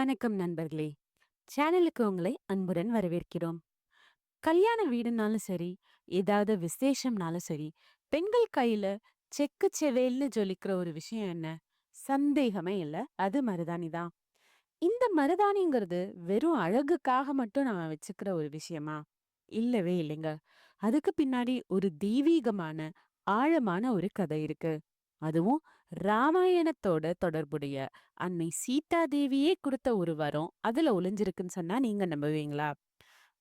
வணக்கம் நண்பர்களே. சேனலுக்கு உங்களை அன்புடன் வரவேற்கிறோம். கல்யாண வீடுனாலும் சரி ஏதாவது விசேஷம்னாலும் சரி பெண்கள் கையில செக்கு செவேல்னு ஜொலிக்கிற ஒரு விஷயம் என்ன? சந்தேகமே இல்ல. அது மருதாணி தான். இந்த மருதாணிங்கிறது வெறும் அழகுக்காக மட்டும் நாம வச்சுக்கிற ஒரு விஷயமா? இல்லவே இல்லைங்க. அதுக்கு பின்னாடி ஒரு தெய்வீகமான ஆழமான ஒரு கதை இருக்கு. அதுவும் ராமாயணத்தோட தொடர்புடைய அன்னை சீதா தேவியே கொடுத்த ஒரு வரம் அதுல ஒளிஞ்சிருக்குன்னு சொன்னா நீங்க நம்புவீங்களா?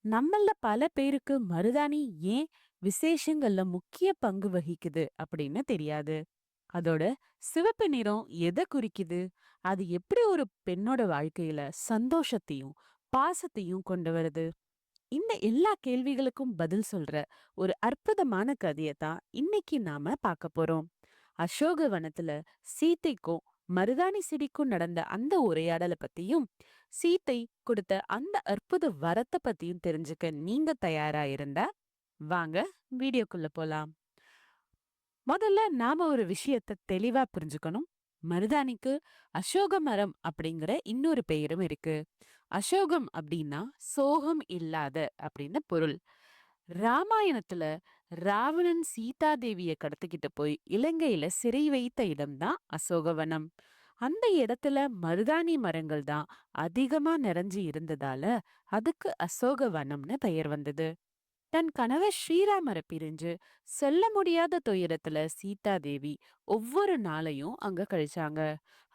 நம்மள பல பேருக்கு மருதாணி ஏன் விசேஷங்கள்ல முக்கிய பங்கு வகிக்குது அப்படின்னு தெரியாது. அதோட சிவப்பு நிறம் எதை குறிக்குது? அது எப்படி ஒரு பெண்ணோட வாழ்க்கையில சந்தோஷத்தையும் பாசத்தையும் கொண்டு வருது? இந்த எல்லா கேள்விகளுக்கும் பதில் சொல்ற ஒரு அற்புதமான கதையை தான் இன்னைக்கு நாம பார்க்க போறோம். அசோக வனத்துல சீதைக்கும் மருதாணி செடிக்கும் நடந்த அந்த உரையாடலை பத்தியும் சீத்தை கொடுத்த அந்த அற்புத வரத்தை பத்தியும் தெரிஞ்சுக்க நீங்க தயாரா இருந்தா வாங்க வீடியோக்குள்ள போலாம். முதல்ல நாம ஒரு விஷயத்த தெளிவா புரிஞ்சுக்கணும். மருதாணிக்கு அசோக மரம் அப்படிங்கிற இன்னொரு பெயரும் இருக்கு. அசோகம் அப்படின்னா சோகம் இல்லாத அப்படின்னு பொருள். ராமாயணத்துல ராவணன் சீதா தேவிய கடத்திக்கிட்டு போய் இலங்கையில சிறை வைத்த இடம்தான் அசோகவனம். அந்த இடத்துல மருதாணி மரங்கள் தான் அதிகமா நிறைஞ்சு இருந்ததால அதுக்கு அசோகவனம்னு பெயர் வந்தது. தன் கணவர் ஸ்ரீராமரை பிரிஞ்சு சொல்ல முடியாத துயரத்துல சீதா தேவி ஒவ்வொரு நாளையும் அங்க கழிச்சாங்க.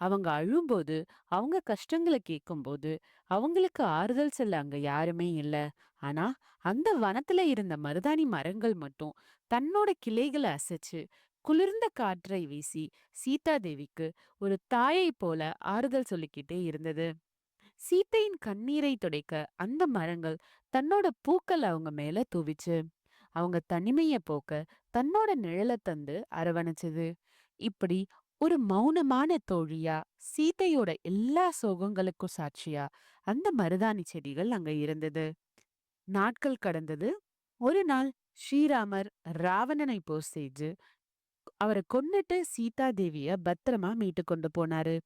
அவங்க அழும்போது அவங்க கஷ்டங்களை கேட்கும்போது அவங்களுக்கு ஆறுதல் சொல்ல அங்க யாருமே இல்ல. ஆனா அந்த வனத்துல இருந்த மருதாணி மரங்கள் மட்டும் தன்னோட கிளைகளை அசைச்சு குளிர்ந்த காற்றை வீசி சீதா தேவிக்கு ஒரு தாயை போல ஆறுதல் சொல்லிக்கிட்டே இருந்தது. சீத்தையின் கண்ணீரை துடைக்க அந்த மரங்கள் தன்னோட பூக்கள் அவங்க மேல தூவிச்சு அவங்க தனிமைய போக்க தன்னோட நிழலை தந்து அரவணைச்சது. இப்படி ஒரு மௌனமான தோழியா சீத்தையோட எல்லா சோகங்களுக்கும் சாட்சியா அந்த மருதாணி செடிகள் அங்க இருந்தது. நாட்கள் கடந்தது. ஒரு நாள் ஸ்ரீராமர் ராவணனை போர் செஞ்சு அவரை கொன்னுட்டு சீதா தேவிய பத்திரமா மீட்டு கொண்டு போனாரு.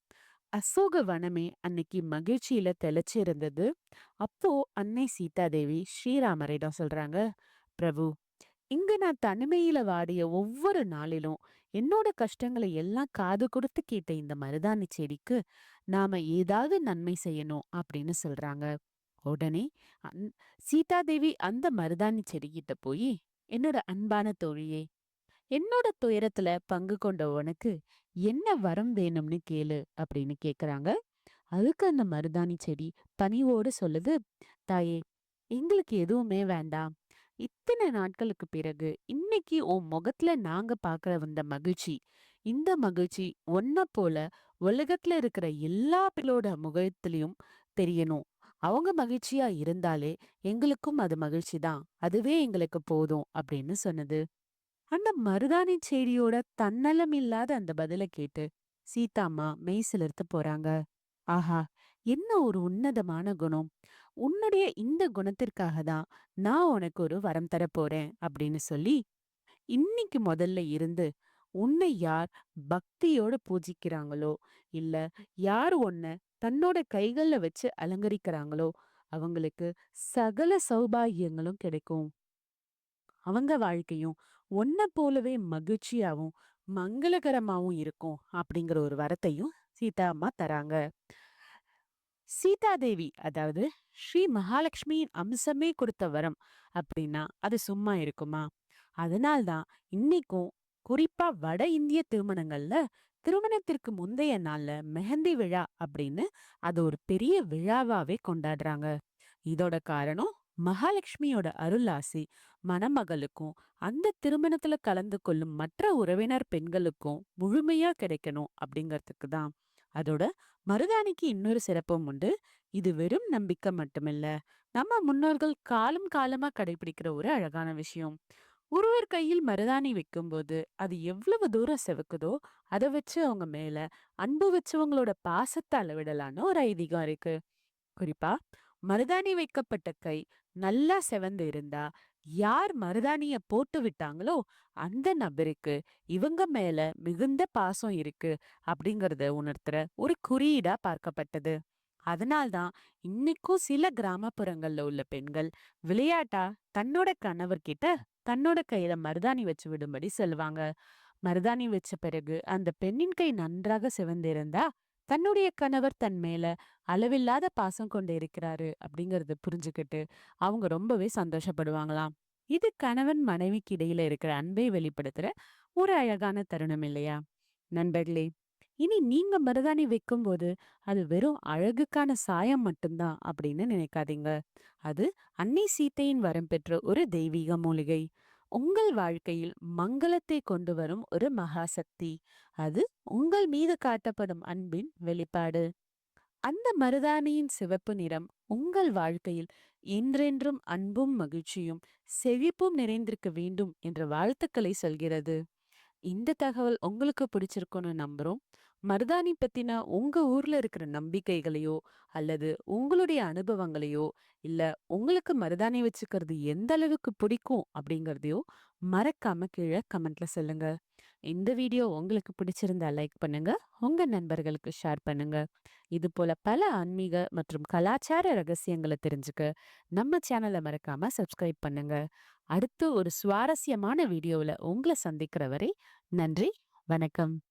அசோக வனமே அன்னைக்கு மகிழ்ச்சியில தெளிச்சிருந்தது. அப்போ அன்னை சீதாதேவி ஸ்ரீராமரிடம் சொல்றாங்க பிரபு இங்க நான் தனிமையில வாடிய ஒவ்வொரு நாளிலும் என்னோட கஷ்டங்களை எல்லாம் காது கொடுத்து கேட்ட இந்த மருதாணி செடிக்கு நாம ஏதாவது நன்மை செய்யணும் அப்படின்னு சொல்றாங்க. உடனே அந் சீதா தேவி அந்த மருதாணி செடிகிட்ட போய் என்னோட அன்பான தோழியே என்னோட துயரத்துல பங்கு கொண்ட உனக்கு என்ன வரம் வேணும்னு கேளு அப்படின்னு கேக்குறாங்க. அதுக்கு அந்த மருதாணி செடி பணிவோடு சொல்லுது தாயே எங்களுக்கு எதுவுமே வேண்டாம். இத்தனை நாட்களுக்கு பிறகு இன்னைக்கு உன் முகத்துல நாங்க பாக்குற வந்த மகிழ்ச்சி இந்த மகிழ்ச்சி ஒன்ன போல உலகத்துல இருக்கிற எல்லா பிள்ளோட முகத்திலையும் தெரியணும். அவங்க மகிழ்ச்சியா இருந்தாலே எங்களுக்கும் அது மகிழ்ச்சி தான். அதுவே எங்களுக்கு போதும். அப்படின்னு சொன்னது. அந்த மருதாணி செடியோட தன்னலம் இல்லாத அந்த பதில கேட்டு சீதாம்மா மெய் சிலிர்த்து போறாங்க. ஆஹா என்ன ஒரு உன்னதமான குணம். உன்னுடைய இந்த குணத்திற்காக தான் நான் உனக்கு ஒரு வரம் தர போறேன் அப்படின்னு சொல்லி இன்னைக்கு முதல்ல இருந்து உன்னை யார் பக்தியோட பூஜிக்கிறாங்களோ இல்ல யார் உன்னை தன்னோட கைகள்ல வச்சு அலங்கரிக்கிறாங்களோ அவங்களுக்கு சகல சௌபாகியங்களும் கிடைக்கும். அவங்க வாழ்க்கையும் ஒன்ன போலவே மகிழ்ச்சியாவும் மங்களகரமாவும் இருக்கும் அப்படிங்கிற ஒரு வரத்தையும் சீதா அம்மா தராங்க. சீதாதேவி அதாவது ஸ்ரீ மகாலட்சுமியின் அம்சமே கொடுத்த வரம் அப்படின்னா அது சும்மா இருக்குமா? அதனால்தான் இன்னைக்கும் குறிப்பா வட இந்திய திருமணங்கள்ல திருமணத்திற்கு முந்தைய நாள்ல மெஹந்தி விழா அப்படின்னு அது ஒரு பெரிய விழாவாவே கொண்டாடுறாங்க. இதோட காரணம் மகாலட்சுமியோட அருளாசி மணமகளுக்கும் அந்த திருமணத்துல கலந்து கொள்ளும் மற்ற உறவினர் பெண்களுக்கும் முழுமையா கிடைக்கணும் அப்படிங்கறதுக்கு தான். அதோட மருதாணிக்கு இன்னொரு சிறப்பும் உண்டு. இது வெறும் நம்பிக்கை மட்டுமில்ல. நம்ம முன்னோர்கள் காலம் காலமா கடைபிடிக்கிற ஒரு அழகான விஷயம். ஒருவர் கையில் மருதாணி வைக்கும்போது அது எவ்வளவு தூரம் செவக்குதோ அதை வச்சு அவங்க மேல அன்பு வச்சவங்களோட பாசத்தை அளவிடலான்னு ஒரு ஐதீகம் இருக்கு. குறிப்பா மருதாணி வைக்கப்பட்ட கை நல்லா செவந்து இருந்தா யார் மருதாணிய போட்டு விட்டாங்களோ அந்த நபருக்கு இவங்க மேல மிகுந்த பாசம் இருக்கு அப்படிங்கறத உணர்த்துற ஒரு குறியீடா பார்க்கப்பட்டது அதனால்தான் இன்னைக்கும் சில கிராமப்புறங்கள்ல உள்ள பெண்கள் விளையாட்டா தன்னோட கணவர்கிட்ட தன்னோட கையில மருதாணி வச்சு விடும்படி சொல்லுவாங்க. மருதாணி வச்ச பிறகு அந்த பெண்ணின் கை நன்றாக சிவந்திருந்தா, தன்னுடைய கணவர் தன் மேல அளவில்லாத பாசம் கொண்டு இருக்கிறாரு அப்படிங்கறத புரிஞ்சுகிட்டு அவங்க ரொம்பவே சந்தோஷப்படுவாங்களாம். இது கணவன் மனைவிக்கு இடையில இருக்கிற அன்பை வெளிப்படுத்துற ஒரு அழகான தருணம் இல்லையா? நண்பர்களே, இனி நீங்க மருதாணி வைக்கும் போது அது வெறும் அழகுக்கான சாயம் மட்டும்தான் அப்படின்னு நினைக்காதீங்க. அது அன்னை சீத்தையின் வரம் பெற்ற ஒரு தெய்வீக மூலிகை. உங்கள் வாழ்க்கையில் மங்களத்தை கொண்டு வரும் ஒரு மகாசக்தி. அது உங்கள் மீது காட்டப்படும் அன்பின் வெளிப்பாடு. அந்த மருதாணியின் சிவப்பு நிறம் உங்கள் வாழ்க்கையில் என்றென்றும் அன்பும் மகிழ்ச்சியும் செழிப்பும் நிறைந்திருக்க வேண்டும் என்ற வாழ்த்துக்களை சொல்கிறது. இந்த தகவல் உங்களுக்கு பிடிச்சிருக்கும்னு நம்புறோம். மருதாணி பத்தின உங்க ஊர்ல இருக்கிற நம்பிக்கைகளையோ, அல்லது உங்களுடைய அனுபவங்களையோ, இல்ல உங்களுக்கு மருதாணி வச்சுக்கிறது எந்த அளவுக்கு பிடிக்கும் அப்படிங்கிறதையோ மறக்காம கீழ கமெண்ட்ல சொல்லுங்க. இந்த வீடியோ உங்களுக்கு பிடிச்சிருந்தா லைக் பண்ணுங்க. உங்க நண்பர்களுக்கு ஷேர் பண்ணுங்க. இது போல பல ஆன்மீக மற்றும் கலாச்சார ரகசியங்கள தெரிஞ்சுக்க நம்ம சேனல மறக்காம சப்ஸ்கிரைப் பண்ணுங்க. அடுத்து ஒரு சுவாரஸ்யமான வீடியோவில் உங்கள சந்திக்கிற வரை நன்றி, வணக்கம்.